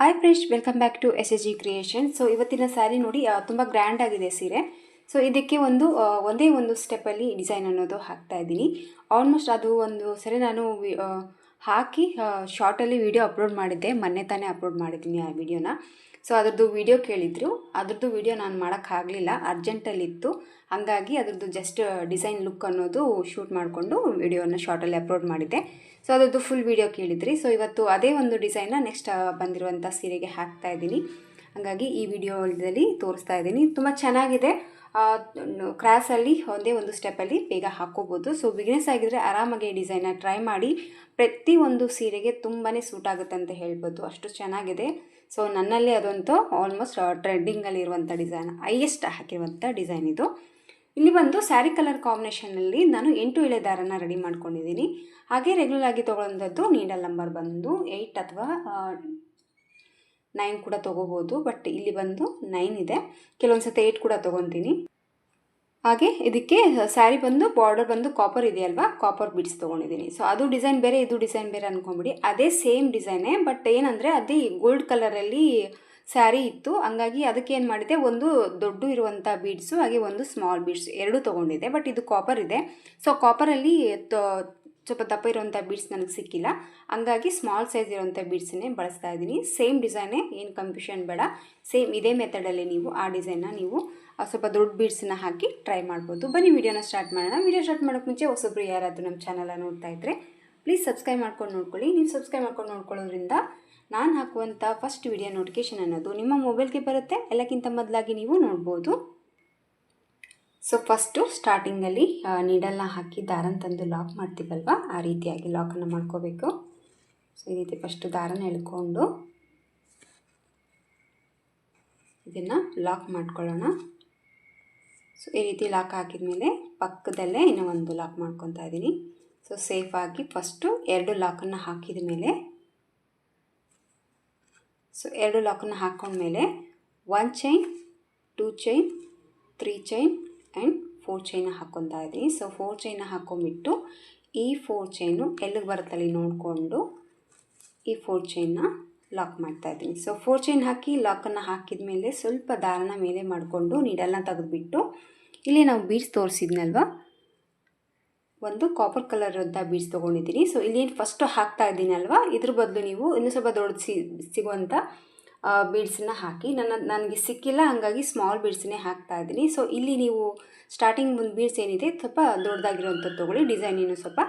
Hi friends welcome back to S S G creation so ಇವತ್ತಿನ ಸ್ಯಾರಿ ನೋಡಿ ತುಂಬ grand ಆಗಿದೆ ಸೀರೆ. ಸೊ ಇದಕ್ಕೆ ಒಂದು ಒಂದೇ ಒಂದು ಸ್ಟೆಪ್ಪಲ್ಲಿ ಡಿಸೈನ್ ಅನ್ನೋದು ಹಾಕ್ತಾ ಇದ್ದೀನಿ. ಆಲ್ಮೋಸ್ಟ್ ಅದು ಒಂದು ಸರಿ ನಾನು ಹಾಕಿ ಶಾರ್ಟಲ್ಲಿ ವಿಡಿಯೋ ಅಪ್ಲೋಡ್ ಮಾಡಿದ್ದೆ. ಮೊನ್ನೆ ತಾನೇ ಅಪ್ಲೋಡ್ ಮಾಡಿದ್ದೀನಿ ಆ ವಿಡಿಯೋನ ಸೊ ಅದ್ರದ್ದು ವಿಡಿಯೋ ಕೇಳಿದ್ರು. ಅದ್ರದ್ದು ವಿಡಿಯೋ ನಾನು ಮಾಡೋಕ್ಕಾಗಲಿಲ್ಲ ಅರ್ಜೆಂಟಲ್ಲಿತ್ತು ಹಾಗಾಗಿ ಅದ್ರದ್ದು ಜಸ್ಟ್ ಡಿಸೈನ್ ಲುಕ್ ಅನ್ನೋದು ಶೂಟ್ ಮಾಡಿಕೊಂಡು ವೀಡಿಯೋನ ಶಾರ್ಟಲ್ಲಿ ಅಪ್ಲೋಡ್ ಮಾಡಿದ್ದೆ. ಸೊ ಅದ್ರದ್ದು ಫುಲ್ ವಿಡಿಯೋ ಕೇಳಿದ್ರಿ. ಸೊ ಇವತ್ತು ಅದೇ ಒಂದು ಡಿಸೈನ್ನ ನೆಕ್ಸ್ಟ್ ಬಂದಿರುವಂಥ ಸೀರೆಗೆ ಹಾಕ್ತಾ ಇದ್ದೀನಿ. ಹಾಗಾಗಿ ಈ ವಿಡಿಯೋದಲ್ಲಿ ತೋರಿಸ್ತಾ ಇದ್ದೀನಿ. ತುಂಬ ಚೆನ್ನಾಗಿದೆ. ಕ್ರಾಸಲ್ಲಿ ಒಂದೇ ಒಂದು ಸ್ಟೆಪ್ಪಲ್ಲಿ ಬೇಗ ಹಾಕ್ಕೋಬೋದು ಸೊ ಬಿಗ್ನೆಸ್ ಆಗಿದ್ದರೆ ಆರಾಮಾಗಿ ಈ ಡಿಸೈನ್ನ ಟ್ರೈ ಮಾಡಿ ಪ್ರತಿ ಒಂದು ಸೀರೆಗೆ ತುಂಬಾ ಸೂಟ್ ಆಗುತ್ತೆ ಅಂತ ಹೇಳ್ಬೋದು. ಅಷ್ಟು ಚೆನ್ನಾಗಿದೆ. ಸೊ ನನ್ನಲ್ಲಿ ಅದಂತೂ ಆಲ್ಮೋಸ್ಟ್ ಟ್ರೆಂಡಿಂಗಲ್ಲಿ ಇರುವಂಥ ಡಿಸೈನ್ ಹೈಯೆಸ್ಟ್ ಹಾಕಿರುವಂಥ ಡಿಸೈನ್ ಇದು. ಇಲ್ಲಿ ಬಂದು ಸ್ಯಾರಿ ಕಲರ್ ಕಾಂಬಿನೇಷನಲ್ಲಿ ನಾನು ಎಂಟು ಇಳೆ ದಾರನ ರೆಡಿ ಮಾಡ್ಕೊಂಡಿದ್ದೀನಿ. ಹಾಗೆ ರೆಗ್ಯುಲರ್ ಆಗಿ ತೊಗೊಳ್ಳೋಂಥದ್ದು ನೀಡಲ್ ನಂಬರ್ ಬಂದು ಏಯ್ಟ್ ಅಥವಾ ನೈನ್ ಕೂಡ ತೊಗೋಬೋದು ಬಟ್ ಇಲ್ಲಿ ಬಂದು ನೈನ್ ಇದೆ. ಕೆಲವೊಂದು ಸತಿ ಏಯ್ಟ್ ಕೂಡ ತೊಗೊತೀನಿ. ಹಾಗೆ ಇದಕ್ಕೆ ಸ್ಯಾರಿ ಬಂದು ಬಾರ್ಡರ್ ಬಂದು ಕಾಪರ್ ಇದೆಯಲ್ವಾ ಕಾಪರ್ ಬಿಡ್ಸ್ ತೊಗೊಂಡಿದ್ದೀನಿ. ಸೊ ಅದು ಡಿಸೈನ್ ಬೇರೆ, ಇದು ಡಿಸೈನ್ ಬೇರೆ ಅಂದ್ಕೊಂಬಿಡಿ ಅದೇ ಸೇಮ್ ಡಿಸೈನೇ ಬಟ್ ಏನಂದರೆ ಅದೇ ಗೋಲ್ಡ್ ಕಲರಲ್ಲಿ ಸ್ಯಾರಿ ಇತ್ತು. ಹಂಗಾಗಿ ಅದಕ್ಕೆ ಏನು ಮಾಡಿದೆ ಒಂದು ದೊಡ್ಡ ಇರುವಂಥ ಬೀಡ್ಸು ಹಾಗೆ ಒಂದು ಸ್ಮಾಲ್ ಬೀಡ್ಸ್ ಎರಡೂ ತೊಗೊಂಡಿದ್ದೆ. ಬಟ್ ಇದು ಕಾಪರ್ ಇದೆ. ಸೊ ಕಾಪರಲ್ಲಿ ಸ್ವಲ್ಪ ದಪ್ಪ ಇರುವಂಥ ಬೀಡ್ಸ್ ನನಗೆ ಸಿಕ್ಕಿಲ್ಲ. ಹಂಗಾಗಿ ಸ್ಮಾಲ್ ಸೈಜ್ ಇರುವಂಥ ಬೀಡ್ಸನ್ನೇ ಬಳಸ್ತಾ ಇದ್ದೀನಿ. ಸೇಮ್ ಡಿಸೈನೇ ಏನು ಕನ್ಫ್ಯೂಷನ್ ಬೇಡ. ಸೇಮ್ ಇದೇ ಮೆಥಡಲ್ಲಿ ನೀವು ಆ ಡಿಸೈನ್ನ ನೀವು ಸ್ವಲ್ಪ ದೊಡ್ಡ ಬೀಡ್ಸನ್ನ ಹಾಕಿ ಟ್ರೈ ಮಾಡ್ಬೋದು. ಬನ್ನಿ, ವಿಡಿಯೋನ ಸ್ಟಾರ್ಟ್ ಮಾಡೋಣ. ವಿಡಿಯೋ ಸ್ಟಾರ್ಟ್ ಮಾಡೋಕ್ಕೆ ಮುಂಚೆ ಹೊಸಬ್ರು ಯಾರಾದರೂ ನಮ್ಮ ಚಾನಲ ನೋಡ್ತಾ ಇದ್ದರೆ ಪ್ಲೀಸ್ ಸಬ್ಸ್ಕ್ರೈಬ್ ಮಾಡ್ಕೊಂಡು ನೋಡ್ಕೊಳ್ಳಿ. ನೀವು ಸಬ್ಸ್ಕ್ರೈಬ್ ಮಾಡ್ಕೊಂಡು ನೋಡ್ಕೊಳ್ಳೋದ್ರಿಂದ ನಾನು ಹಾಕುವಂಥ ಫಸ್ಟ್ ವಿಡಿಯೋ ನೋಟಿಫಿಕೇಷನ್ ಅನ್ನೋದು ನಿಮ್ಮ ಮೊಬೈಲ್ಗೆ ಬರುತ್ತೆ. ಎಲ್ಲಕ್ಕಿಂತ ಮೊದಲಾಗಿ ನೀವು ನೋಡ್ಬೋದು. ಸೊ ಫಸ್ಟು ಸ್ಟಾರ್ಟಿಂಗಲ್ಲಿ ನೀಡಲ್ನ ಹಾಕಿ ದಾರನ ತಂದು ಲಾಕ್ ಮಾಡ್ತೀವಲ್ವ? ಆ ರೀತಿಯಾಗಿ ಲಾಕನ್ನು ಮಾಡ್ಕೋಬೇಕು. ಸೊ ಈ ರೀತಿ ಫಸ್ಟು ದಾರನ ಎಳ್ಕೊಂಡು ಇದನ್ನು ಲಾಕ್ ಮಾಡ್ಕೊಳ್ಳೋಣ. ಸೊ ಈ ರೀತಿ ಲಾಕ್ ಹಾಕಿದ ಮೇಲೆ ಪಕ್ಕದಲ್ಲೇ ಇನ್ನೂ ಒಂದು ಲಾಕ್ ಮಾಡ್ಕೊತಾ ಇದ್ದೀನಿ. ಸೊ ಸೇಫಾಗಿ ಫಸ್ಟು ಎರಡು ಲಾಕನ್ನು ಹಾಕಿದ ಮೇಲೆ ಸೊ ಎರಡು ಲಾಕನ್ನು ಹಾಕ್ಕೊಂಡ್ಮೇಲೆ one chain two chain three chain and four chain ಹಾಕ್ಕೊತಾ ಇದ್ದೀನಿ ಸೊ ಫೋರ್ ಚೈನ ಹಾಕ್ಕೊಂಬಿಟ್ಟು ಈ ಫೋರ್ ಚೈನು ಎಲ್ಲಿಗೆ ಬರುತ್ತಲ್ಲಿ ನೋಡಿಕೊಂಡು ಈ ಫೋರ್ ಚೈನ್ನ ಲಾಕ್ ಮಾಡ್ತಾ ಇದ್ದೀನಿ. ಸೊ ಫೋರ್ ಚೈನ್ ಹಾಕಿ ಲಾಕನ್ನು ಹಾಕಿದ ಮೇಲೆ ಸ್ವಲ್ಪ ದಾರನ ಮೇಲೆ ಮಾಡಿಕೊಂಡು ನೀಡಲ್ನ ತೆಗೆದುಬಿಟ್ಟು ಇಲ್ಲಿ ನಾವು ಬೀಡ್ಸ್ ತೋರಿಸಿದ್ನಲ್ವ? ಒಂದು ಕಾಪರ್ ಅಂತ ಬೀಡ್ಸ್ ತೊಗೊಂಡಿದ್ದೀನಿ. ಸೊ ಇಲ್ಲಿ ಫಸ್ಟು ಹಾಕ್ತಾ ಇದ್ದೀನಲ್ವ? ಇದ್ರ ಬದಲು ನೀವು ಇನ್ನೂ ಸ್ವಲ್ಪ ದೊಡ್ಡ ಸಿಗುವಂಥ ಬೀಡ್ಸನ್ನ ಹಾಕಿ. ನನ್ನ, ನನಗೆ ಸಿಕ್ಕಿಲ್ಲ, ಹಾಗಾಗಿ ಸ್ಮಾಲ್ ಬೀಡ್ಸನ್ನೇ ಹಾಕ್ತಾ ಇದ್ದೀನಿ. ಸೊ ಇಲ್ಲಿ ನೀವು ಸ್ಟಾರ್ಟಿಂಗ್ ಮುಂದೆ ಬೀಡ್ಸ್ ಏನಿದೆ, ಸ್ವಲ್ಪ ದೊಡ್ಡದಾಗಿರುವಂಥದ್ದು ತೊಗೊಳ್ಳಿ. ಡಿಸೈನ್ ಇನ್ನೂ ಸ್ವಲ್ಪ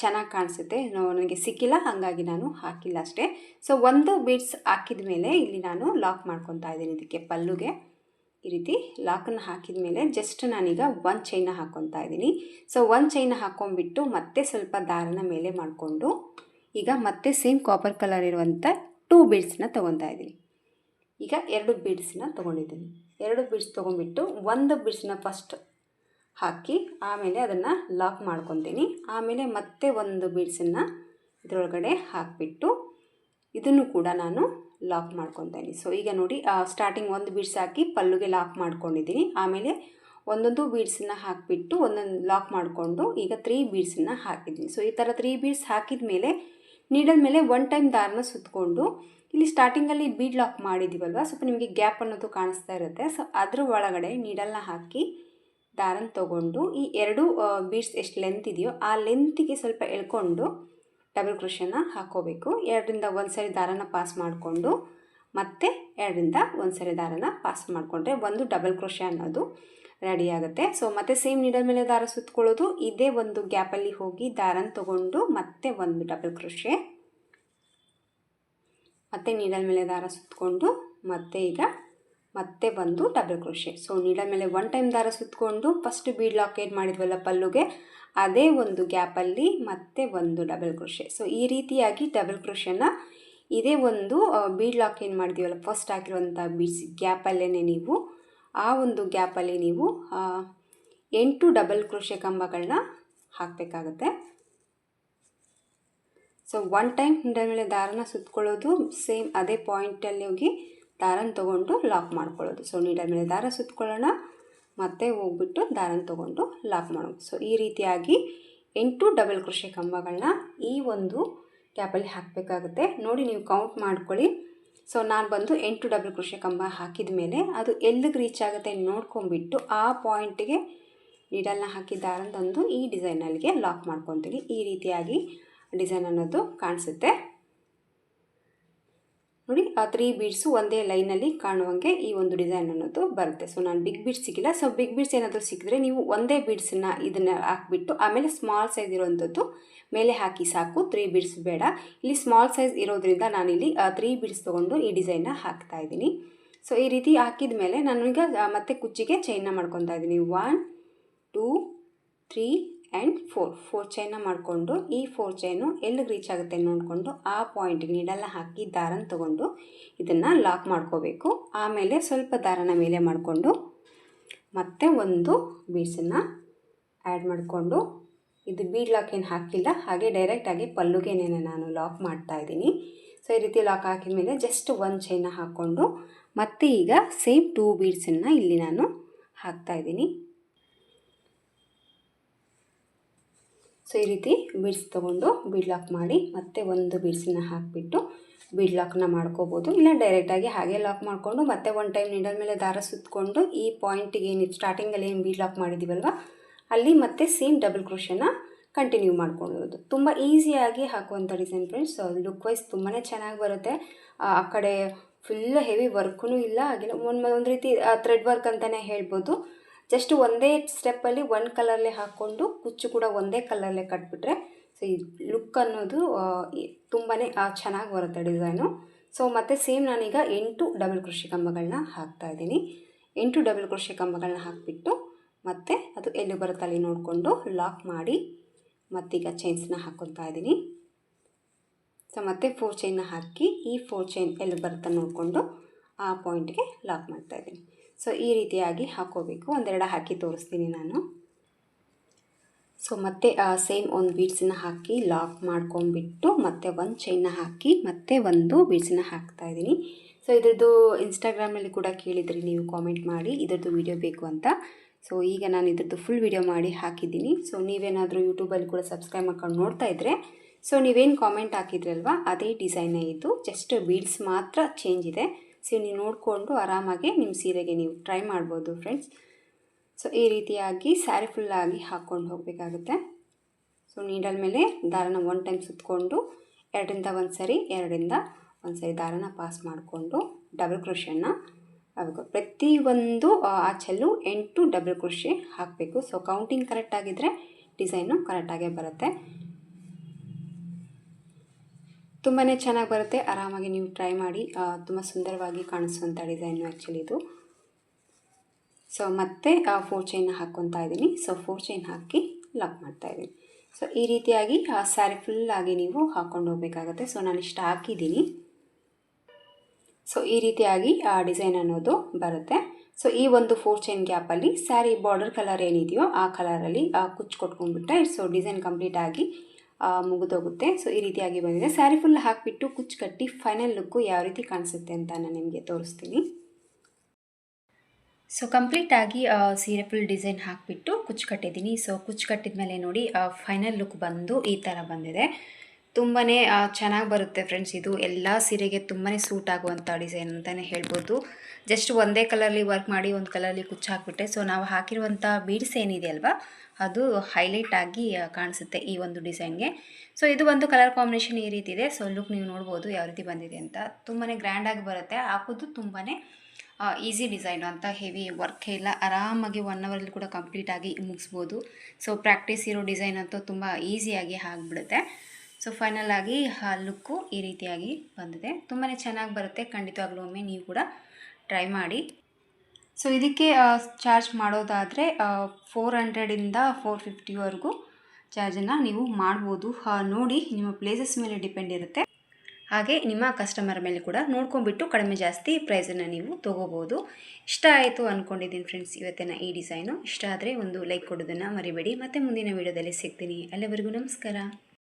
ಚೆನ್ನಾಗಿ ಕಾಣಿಸುತ್ತೆ. ನನಗೆ ಸಿಕ್ಕಿಲ್ಲ, ಹಾಗಾಗಿ ನಾನು ಹಾಕಿಲ್ಲ ಅಷ್ಟೇ. ಸೊ ಒಂದು ಬೀಡ್ಸ್ ಹಾಕಿದ ಮೇಲೆ ಇಲ್ಲಿ ನಾನು ಲಾಕ್ ಮಾಡ್ಕೊತಾ ಇದ್ದೀನಿ ಇದಕ್ಕೆ ಪಲ್ಲುಗೆ. ಈ ರೀತಿ ಲಾಕನ್ನು ಹಾಕಿದ ಮೇಲೆ ಜಸ್ಟ್ ನಾನೀಗ ಒಂದು ಚೈನ ಹಾಕ್ಕೊತಾ ಇದ್ದೀನಿ. ಸೊ ಒಂದು ಚೈನ ಹಾಕ್ಕೊಂಬಿಟ್ಟು ಮತ್ತೆ ಸ್ವಲ್ಪ ದಾರನ ಮೇಲೆ ಮಾಡಿಕೊಂಡು, ಈಗ ಮತ್ತೆ ಸೇಮ್ ಕಾಪರ್ ಕಲರ್ ಇರುವಂಥ ಟೂ ಬೀಡ್ಸ್ನ ತೊಗೊತಾ ಇದ್ದೀನಿ. ಈಗ ಎರಡು ಬೀಡ್ಸನ್ನ ತೊಗೊಂಡಿದ್ದೀನಿ. ಎರಡು ಬೀಡ್ಸ್ ತೊಗೊಂಡ್ಬಿಟ್ಟು ಒಂದು ಬೀಡ್ಸ್ನ ಫಸ್ಟ್ ಹಾಕಿ, ಆಮೇಲೆ ಅದನ್ನು ಲಾಕ್ ಮಾಡ್ಕೊತೀನಿ. ಆಮೇಲೆ ಮತ್ತೆ ಒಂದು ಬೀಡ್ಸನ್ನು ಇದರೊಳಗಡೆ ಹಾಕಿಬಿಟ್ಟು ಇದನ್ನು ಕೂಡ ನಾನು ಲಾಕ್ ಮಾಡ್ಕೊತೀನಿ. ಸೊ ಈಗ ನೋಡಿ ಸ್ಟಾರ್ಟಿಂಗ್ ಒಂದು ಬೀಡ್ಸ್ ಹಾಕಿ ಪಲ್ಲುಗೆ ಲಾಕ್ ಮಾಡ್ಕೊಂಡಿದ್ದೀನಿ. ಆಮೇಲೆ ಒಂದೊಂದು ಬೀಡ್ಸನ್ನು ಹಾಕಿಬಿಟ್ಟು ಒಂದೊಂದು ಲಾಕ್ ಮಾಡಿಕೊಂಡು ಈಗ ತ್ರೀ ಬೀಡ್ಸನ್ನ ಹಾಕಿದ್ದೀನಿ. ಸೊ ಈ ಥರ ತ್ರೀ ಬೀಡ್ಸ್ ಹಾಕಿದ ಮೇಲೆ ನೀಡಲ್ ಮೇಲೆ ಒನ್ ಟೈಮ್ ದಾರನ ಸುತ್ತಕೊಂಡು ಇಲ್ಲಿ ಸ್ಟಾರ್ಟಿಂಗಲ್ಲಿ ಬೀಡ್ ಲಾಕ್ ಮಾಡಿದ್ದೀವಲ್ವ ಸ್ವಲ್ಪ ನಿಮಗೆ ಗ್ಯಾಪ್ ಅನ್ನೋದು ಕಾಣಿಸ್ತಾ ಇರುತ್ತೆ. ಸೊ ಅದ್ರ ಒಳಗಡೆ ನೀಡಲ್ನ ಹಾಕಿ ದಾರನ ತಗೊಂಡು ಈ ಎರಡು ಬೀಡ್ಸ್ ಎಷ್ಟು ಲೆಂತ್ ಇದೆಯೋ ಆ ಲೆಂತಿಗೆ ಸ್ವಲ್ಪ ಎಳ್ಕೊಂಡು ಡಬಲ್ ಕ್ರೋಶನ ಹಾಕೋಬೇಕು. ಎರಡರಿಂದ ಒಂದು ಸರಿ ದಾರನ ಪಾಸ್ ಮಾಡಿಕೊಂಡು ಮತ್ತೆ ಎರಡರಿಂದ ಒಂದು ಸರಿ ದಾರನ ಪಾಸ್ ಮಾಡಿಕೊಂಡ್ರೆ ಒಂದು ಡಬಲ್ ಕ್ರೋಶ ಅನ್ನೋದು ರೆಡಿ ಆಗುತ್ತೆ. ಸೊ ಮತ್ತೆ ಸೇಮ್ ನೀಡಲ್ ಮೇಲೆ ದಾರ ಸುತ್ತಕೊಳ್ಳೋದು ಇದೇ ಒಂದು ಗ್ಯಾಪಲ್ಲಿ ಹೋಗಿ ದಾರನ ತಗೊಂಡು ಮತ್ತೆ ಒಂದು ಡಬಲ್ ಕ್ರೋಶೆ ಮತ್ತೆ ನೀಡಲ್ ಮೇಲೆ ದಾರ ಸುತ್ತಕೊಂಡು ಮತ್ತೆ ಈಗ ಮತ್ತೆ ಬಂದು ಡಬಲ್ ಕ್ರೋಶೆ ಸೊ ನೀಡಲ್ ಮೇಲೆ ಒನ್ ಟೈಮ್ ದಾರ ಸುತ್ತಕೊಂಡು ಫಸ್ಟ್ ಬೀಡ್ ಲಾಕೇಟ್ ಮಾಡಿದ್ವಲ್ಲ ಪಲ್ಲುಗೆ? ಅದೇ ಒಂದು ಗ್ಯಾಪಲ್ಲಿ ಮತ್ತೆ ಒಂದು ಡಬಲ್ ಕ್ರೋಶೆ ಸೊ ಈ ರೀತಿಯಾಗಿ ಡಬಲ್ ಕ್ರೋಶನ ಇದೇ ಒಂದು ಬೀಡ್ ಲಾಕ್ ಏನು ಮಾಡಿದೀವಲ್ಲ ಫಸ್ಟ್ ಹಾಕಿರುವಂಥ ಬೀಡ್ಸ್ ಗ್ಯಾಪಲ್ಲೇ ನೀವು ಆ ಒಂದು ಗ್ಯಾಪಲ್ಲಿ ನೀವು ಎಂಟು ಡಬಲ್ ಕ್ರೋಶೆ ಕಂಬಗಳನ್ನ ಹಾಕಬೇಕಾಗತ್ತೆ. ಸೊ ಒನ್ ಟೈಮ್ ಹಿಂಡಗಳೇ ದಾರನ ಸುತ್ಕೊಳ್ಳೋದು ಸೇಮ್ ಅದೇ ಪಾಯಿಂಟಲ್ಲಿ ಹೋಗಿ ದಾರನ ತೊಗೊಂಡು ಲಾಕ್ ಮಾಡ್ಕೊಳ್ಳೋದು. ಸೊ ನೀಡಲ್ ಮೇಲೆ ದಾರ ಸುತ್ಕೊಳ್ಳೋಣ, ಮತ್ತೆ ಹೋಗ್ಬಿಟ್ಟು ದಾರನ ತೊಗೊಂಡು ಲಾಕ್ ಮಾಡೋದು. ಸೊ ಈ ರೀತಿಯಾಗಿ ಎಂಟು ಡಬಲ್ ಕೃಷಿ ಕಂಬಗಳನ್ನ ಈ ಒಂದು ಗ್ಯಾಪಲ್ಲಿ ಹಾಕಬೇಕಾಗುತ್ತೆ. ನೋಡಿ, ನೀವು ಕೌಂಟ್ ಮಾಡ್ಕೊಳ್ಳಿ. ಸೊ ನಾನು ಬಂದು ಎಂಟು ಡಬಲ್ ಕೃಷಿ ಕಂಬ ಹಾಕಿದ ಮೇಲೆ ಅದು ಎಲ್ಲಿಗೆ ರೀಚ್ ಆಗುತ್ತೆ ನೋಡ್ಕೊಂಬಿಟ್ಟು ಆ ಪಾಯಿಂಟಿಗೆ ನೀಡಲ್ನ ಹಾಕಿ ಈ ಡಿಸೈನಲ್ಲಿಗೆ ಲಾಕ್ ಮಾಡ್ಕೊತೀವಿ ಈ ರೀತಿಯಾಗಿ ಡಿಸೈನ್ ಅನ್ನೋದು ಕಾಣಿಸುತ್ತೆ. ನೋಡಿ, ಆ ತ್ರೀ ಬೀಡ್ಸು ಒಂದೇ ಲೈನಲ್ಲಿ ಕಾಣುವಂಗೆ ಈ ಒಂದು ಡಿಸೈನ್ ಅನ್ನೋದು ಬರುತ್ತೆ. ಸೊ ನಾನು ಬಿಗ್ ಬೀಡ್ಸ್ ಸಿಕ್ಕಿಲ್ಲ. ಸೊ ಬಿಗ್ ಬೀಡ್ಸ್ ಏನಾದರೂ ಸಿಕ್ಕಿದ್ರೆ ನೀವು ಒಂದೇ ಬೀಡ್ಸನ್ನು ಇದನ್ನು ಹಾಕ್ಬಿಟ್ಟು, ಆಮೇಲೆ ಸ್ಮಾಲ್ ಸೈಜ್ ಇರೋವಂಥದ್ದು ಮೇಲೆ ಹಾಕಿ ಸಾಕು. ತ್ರೀ ಬೀಡ್ಸ್ ಬೇಡ. ಇಲ್ಲಿ ಸ್ಮಾಲ್ ಸೈಜ್ ಇರೋದ್ರಿಂದ ನಾನಿಲ್ಲಿ ತ್ರೀ ಬೀಡ್ಸ್ ತೊಗೊಂಡು ಈ ಡಿಸೈನ್ನ ಹಾಕ್ತಾ ಇದ್ದೀನಿ. ಸೊ ಈ ರೀತಿ ಹಾಕಿದ ಮೇಲೆ ನಾನು ಈಗ ಮತ್ತೆ ಕುಚ್ಚಿಗೆ ಚೈನ್ನ ಮಾಡ್ಕೊತಾ ಇದ್ದೀನಿ. One two three and four four chain ಮಾಡಿಕೊಂಡು, ಈ ಫೋರ್ ಚೈನು ಎಲ್ಲಿಗೆ ರೀಚ್ ಆಗುತ್ತೆ ನೋಡಿಕೊಂಡು, ಆ ಪಾಯಿಂಟ್ಗೆ ನೀಡಲ್ಲ ಹಾಕಿ ದಾರನ ತಗೊಂಡು ಇದನ್ನು ಲಾಕ್ ಮಾಡ್ಕೋಬೇಕು. ಆಮೇಲೆ ಸ್ವಲ್ಪ ದಾರನ ಮೇಲೆ ಮಾಡಿಕೊಂಡು, ಮತ್ತೆ ಒಂದು ಬೀಡ್ಸನ್ನು ಆ್ಯಡ್ ಮಾಡಿಕೊಂಡು, ಇದು ಬೀಡ್ ಲಾಕ್ ಏನು ಹಾಕಿಲ್ಲ, ಹಾಗೆ ಡೈರೆಕ್ಟಾಗಿ ಪಲ್ಲುಗೆನೇ ನಾನು ಲಾಕ್ ಮಾಡ್ತಾ ಇದ್ದೀನಿ. ಸೊ ಈ ರೀತಿ ಲಾಕ್ ಹಾಕಿದ ಮೇಲೆ ಜಸ್ಟ್ ಒಂದು ಚೈನ ಹಾಕ್ಕೊಂಡು ಮತ್ತೆ ಈಗ ಸೇಮ್ ಟೂ ಬೀಡ್ಸನ್ನು ಇಲ್ಲಿ ನಾನು ಹಾಕ್ತಾ ಇದ್ದೀನಿ. ಸೊ, ಈ ರೀತಿ ಬೀಡ್ಸ್ ತೊಗೊಂಡು ಬಿಡ್ಲಾಕ್ ಮಾಡಿ ಮತ್ತೆ ಒಂದು ಬೀಡ್ಸನ್ನ ಹಾಕಿಬಿಟ್ಟು ಬೀಡ್ ಲಾಕ್ನ ಮಾಡ್ಕೋಬೋದು. ಇಲ್ಲ ಡೈರೆಕ್ಟಾಗಿ ಹಾಗೆ ಲಾಕ್ ಮಾಡಿಕೊಂಡು ಮತ್ತೆ ಒನ್ ಟೈಮ್ ನೀಡಲ್ ಮೇಲೆ ದಾರ ಸುತ್ತಕೊಂಡು ಈ ಪಾಯಿಂಟಿಗೆ ಏನು ಸ್ಟಾರ್ಟಿಂಗಲ್ಲಿ ಏನು ಬೀಡ್ ಲಾಕ್ ಮಾಡಿದ್ದೀವಲ್ವ ಅಲ್ಲಿ ಮತ್ತೆ ಸೇಮ್ ಡಬಲ್ ಕ್ರೋಶನ ಕಂಟಿನ್ಯೂ ಮಾಡ್ಕೊಳ್ಳೋದು. ತುಂಬ ಈಸಿಯಾಗಿ ಹಾಕುವಂಥ ಡಿಸೈನ್ ಫ್ರೆಂಡ್ಸ್ ಲುಕ್ ವೈಸ್ ತುಂಬಾ ಚೆನ್ನಾಗಿ ಬರುತ್ತೆ. ಆ ಕಡೆ ಫುಲ್ ಹೆವಿ ವರ್ಕೂ ಇಲ್ಲ. ಆಗಿಲ್ಲ ಒಂದು ಒಂದು ರೀತಿ ಥ್ರೆಡ್ ವರ್ಕ್ ಅಂತಲೇ ಹೇಳ್ಬೋದು. ಜಸ್ಟ್ ಒಂದೇ ಸ್ಟೆಪ್ಪಲ್ಲಿ ಒಂದು ಕಲರ್ಲೆ ಹಾಕ್ಕೊಂಡು ಕುಚ್ಚು ಕೂಡ ಒಂದೇ ಕಲರ್ಲೆ ಕಟ್ಬಿಟ್ರೆ ಸೊ ಈ ಲುಕ್ ಅನ್ನೋದು ತುಂಬಾ ಚೆನ್ನಾಗಿ ಬರುತ್ತೆ ಡಿಸೈನು ಸೊ ಮತ್ತು ಸೇಮ್ ನಾನೀಗ ಎಂಟು ಡಬಲ್ ಕೃಷಿ ಕಂಬಗಳನ್ನ ಹಾಕ್ತಾ ಇದ್ದೀನಿ. ಎಂಟು ಡಬಲ್ ಕೃಷಿ ಕಂಬಗಳನ್ನ ಹಾಕಿಬಿಟ್ಟು ಮತ್ತು ಅದು ಎಲ್ಲಿ ಬರುತ್ತಲ್ಲಿ ನೋಡಿಕೊಂಡು ಲಾಕ್ ಮಾಡಿ ಮತ್ತೀಗ ಚೈನ್ಸ್ನ ಹಾಕ್ಕೊತಾ ಇದ್ದೀನಿ. ಸೊ ಮತ್ತೆ ಫೋರ್ ಚೈನ್ನ ಹಾಕಿ ಈ ಫೋರ್ ಚೈನ್ ಎಲ್ಲಿ ಬರುತ್ತೆ ನೋಡಿಕೊಂಡು ಆ ಪಾಯಿಂಟ್ಗೆ ಲಾಕ್ ಮಾಡ್ತಾಯಿದ್ದೀನಿ ಸೊ ಈ ರೀತಿಯಾಗಿ ಹಾಕೋಬೇಕು. ಒಂದೆರಡು ಹಾಕಿ ತೋರಿಸ್ತೀನಿ ನಾನು. ಸೊ ಮತ್ತೆ ಸೇಮ್ ಒಂದು ಬೀಡ್ಸನ್ನ ಹಾಕಿ ಲಾಕ್ ಮಾಡ್ಕೊಂಬಿಟ್ಟು ಮತ್ತೆ ಒಂದು ಚೈನ್ನ ಹಾಕಿ ಮತ್ತೆ ಒಂದು ಬೀಡ್ಸನ್ನ ಹಾಕ್ತಾ ಇದ್ದೀನಿ. ಸೊ ಇದ್ರದ್ದು ಇನ್ಸ್ಟಾಗ್ರಾಮಲ್ಲಿ ಕೂಡ ಕೇಳಿದ್ರಿ ನೀವು ಕಾಮೆಂಟ್ ಮಾಡಿ ಇದ್ರದ್ದು ವೀಡಿಯೋ ಬೇಕು ಅಂತ. ಸೊ ಈಗ ನಾನು ಇದ್ರದ್ದು ಫುಲ್ ವೀಡಿಯೋ ಮಾಡಿ ಹಾಕಿದ್ದೀನಿ. ಸೊ ನೀವೇನಾದರೂ ಯೂಟ್ಯೂಬಲ್ಲಿ ಕೂಡ ಸಬ್ಸ್ಕ್ರೈಬ್ ಮಾಡ್ಕೊಂಡು ನೋಡ್ತಾ ಇದ್ದರೆ ಸೊ ನೀವೇನು ಕಾಮೆಂಟ್ ಹಾಕಿದ್ರಲ್ವ, ಅದೇ ಡಿಸೈನೇ ಇದು. ಜಸ್ಟ್ ಬೀಡ್ಸ್ ಮಾತ್ರ ಚೇಂಜ್ ಇದೆ. ಸೊ ನೀವು ನೋಡಿಕೊಂಡು ಆರಾಮಾಗಿ ನಿಮ್ಮ ಸೀರೆಗೆ ನೀವು ಟ್ರೈ ಮಾಡ್ಬೋದು ಫ್ರೆಂಡ್ಸ್ ಸೊ ಈ ರೀತಿಯಾಗಿ ಸ್ಯಾರಿ ಫುಲ್ಲಾಗಿ ಹಾಕ್ಕೊಂಡು ಹೋಗಬೇಕಾಗುತ್ತೆ. ಸೊ ನೀಡಲ್ ಮೇಲೆ ದಾರನ ಒನ್ ಟೈಮ್ ಸುತ್ತಕೊಂಡು ಎರಡರಿಂದ ಒಂದು ಸರಿ, ಎರಡರಿಂದ ಒಂದು ಸರಿ ದಾರನ ಪಾಸ್ ಮಾಡಿಕೊಂಡು ಡಬಲ್ ಆಗಬೇಕು ಪ್ರತಿಯೊಂದು ಆಚೆಲ್ಲೂ ಎಂಟು ಡಬಲ್ ಕ್ರೋಶೆ ಹಾಕಬೇಕು. ಸೊ ಕೌಂಟಿಂಗ್ ಕರೆಕ್ಟಾಗಿದ್ದರೆ ಡಿಸೈನು ಕರೆಕ್ಟಾಗೇ ಬರುತ್ತೆ. ತುಂಬಾ ಚೆನ್ನಾಗಿ ಬರುತ್ತೆ. ಆರಾಮಾಗಿ ನೀವು ಟ್ರೈ ಮಾಡಿ. ತುಂಬ ಸುಂದರವಾಗಿ ಕಾಣಿಸುವಂಥ ಡಿಸೈನು ಆ್ಯಕ್ಚುಲಿ ಇದು. ಸೊ ಮತ್ತೆ ಫೋರ್ ಚೈನ್ ಹಾಕ್ಕೊತಾ ಇದ್ದೀನಿ. ಸೊ ಫೋರ್ ಚೈನ್ ಹಾಕಿ ಲಾಕ್ ಮಾಡ್ತಾ ಇದ್ದೀನಿ. ಸೊ ಈ ರೀತಿಯಾಗಿ, ಆ ಸ್ಯಾರಿ ಫುಲ್ಲಾಗಿ ನೀವು ಹಾಕ್ಕೊಂಡು ಹೋಗಬೇಕಾಗತ್ತೆ. ಸೊ ನಾನು ಇಷ್ಟು ಹಾಕಿದ್ದೀನಿ. ಸೊ ಈ ರೀತಿಯಾಗಿ, ಆ ಡಿಸೈನ್ ಅನ್ನೋದು ಬರುತ್ತೆ. ಸೊ ಈ ಒಂದು ಫೋರ್ ಚೈನ್ ಗ್ಯಾಪಲ್ಲಿ ಸ್ಯಾರಿ ಬಾರ್ಡರ್ ಕಲರ್ ಏನಿದೆಯೋ ಆ ಕಲರಲ್ಲಿ ಕುಚ್ಚು ಕೊಟ್ಕೊಂಡ್ಬಿಟ್ರೆ ಸೊ ಡಿಸೈನ್ ಕಂಪ್ಲೀಟ್ ಆಗಿ ಮುಗಿದೋಗುತ್ತೆ. ಸೊ ಈ ರೀತಿಯಾಗಿ ಬಂದಿದೆ. ಸ್ಯಾರಿ ಫುಲ್ ಹಾಕಿಬಿಟ್ಟು ಕುಚ್ಚು ಕಟ್ಟಿ ಫೈನಲ್ ಲುಕ್ಕು ಯಾವ ರೀತಿ ಕಾಣಿಸುತ್ತೆ ಅಂತ ನಾನು ನಿಮಗೆ ತೋರಿಸ್ತೀನಿ. ಸೊ ಕಂಪ್ಲೀಟಾಗಿ ಸೀರೆ ಫುಲ್ ಡಿಸೈನ್ ಹಾಕಿಬಿಟ್ಟು ಕುಚ್ಚು ಕಟ್ಟಿದ್ದೀನಿ. ಸೊ ಕುಚ್ಚು ಕಟ್ಟಿದ ಮೇಲೆ ನೋಡಿ ಫೈನಲ್ ಲುಕ್ ಬಂದು ಈ ಥರ ಬಂದಿದೆ. ತುಂಬಾ ಚೆನ್ನಾಗಿ ಬರುತ್ತೆ ಫ್ರೆಂಡ್ಸ್ ಇದು. ಎಲ್ಲ ಸೀರೆಗೆ ತುಂಬಾ ಸೂಟ್ ಆಗುವಂಥ ಡಿಸೈನ್ ಅಂತಲೇ ಹೇಳ್ಬೋದು. ಜಸ್ಟ್ ಒಂದೇ ಕಲರ್ಲಿ ವರ್ಕ್ ಮಾಡಿ, ಒಂದು ಕಲರಲ್ಲಿ ಕುಚ್ಚು ಹಾಕಿಬಿಟ್ಟೆ ಸೊ ನಾವು ಹಾಕಿರುವಂಥ ಬೀಡ್ಸ್ ಏನಿದೆ ಅಲ್ವಾ, ಅದು ಹೈಲೈಟ್ ಆಗಿ ಕಾಣಿಸುತ್ತೆ ಈ ಒಂದು ಡಿಸೈನ್ಗೆ ಸೊ ಇದು ಒಂದು ಕಲರ್ ಕಾಂಬಿನೇಷನ್ ಈ ರೀತಿ ಇದೆ. ಸೊ ಲುಕ್ ನೀವು ನೋಡ್ಬೋದು ಯಾವ ರೀತಿ ಬಂದಿದೆ ಅಂತ. ತುಂಬಾ ಗ್ರ್ಯಾಂಡಾಗಿ ಬರುತ್ತೆ. ಹಾಕೋದು ತುಂಬಾ ಈಸಿ ಡಿಸೈನು ಅಂತ ಹೆವಿ ವರ್ಕ್ ಇಲ್ಲ. ಆರಾಮಾಗಿ ಒನ್ ಅವರಲ್ಲಿ ಕೂಡ ಕಂಪ್ಲೀಟಾಗಿ ಮುಗಿಸ್ಬೋದು. ಸೊ ಪ್ರಾಕ್ಟೀಸ್ ಇರೋ ಡಿಸೈನ್ ಅಂತೂ ತುಂಬ ಈಸಿಯಾಗಿ ಆಗಿಬಿಡುತ್ತೆ. ಸೊ ಫೈನಲ್ ಆಗಿ ಲುಕ್ಕು ಈ ರೀತಿಯಾಗಿ ಬಂದಿದೆ. ತುಂಬಾ ಚೆನ್ನಾಗಿ ಬರುತ್ತೆ. ಖಂಡಿತವಾಗ್ಲೂ ಒಮ್ಮೆ ನೀವು ಕೂಡ ಟ್ರೈ ಮಾಡಿ. ಸೊ ಇದಕ್ಕೆ ಚಾರ್ಜ್ ಮಾಡೋದಾದರೆ ಫೋರ್ ಹಂಡ್ರೆಡಿಂದ ಫೋರ್ ಫಿಫ್ಟಿವರೆಗೂ ಚಾರ್ಜನ್ನು ನೀವು ಮಾಡ್ಬೋದು. ನೋಡಿ ನಿಮ್ಮ ಪ್ಲೇಸಸ್ ಮೇಲೆ ಡಿಪೆಂಡ್ ಇರುತ್ತೆ. ಹಾಗೆ ನಿಮ್ಮ ಕಸ್ಟಮರ್ ಮೇಲೆ ಕೂಡ ನೋಡ್ಕೊಂಡ್ಬಿಟ್ಟು ಕಡಿಮೆ ಜಾಸ್ತಿ ಪ್ರೈಸನ್ನು ನೀವು ತೊಗೋಬೋದು. ಇಷ್ಟ ಆಯಿತು ಅಂದ್ಕೊಂಡಿದ್ದೀನಿ ಫ್ರೆಂಡ್ಸ್ ಇವತ್ತಿನ ಈ ಡಿಸೈನು ಇಷ್ಟ ಆದರೆ ಒಂದು ಲೈಕ್ ಕೊಡೋದನ್ನು ಮರಿಬೇಡಿ. ಮತ್ತು ಮುಂದಿನ ವೀಡಿಯೋದಲ್ಲಿ ಸಿಗ್ತೀನಿ. ಅಲ್ಲಿವರೆಗೂ ನಮಸ್ಕಾರ.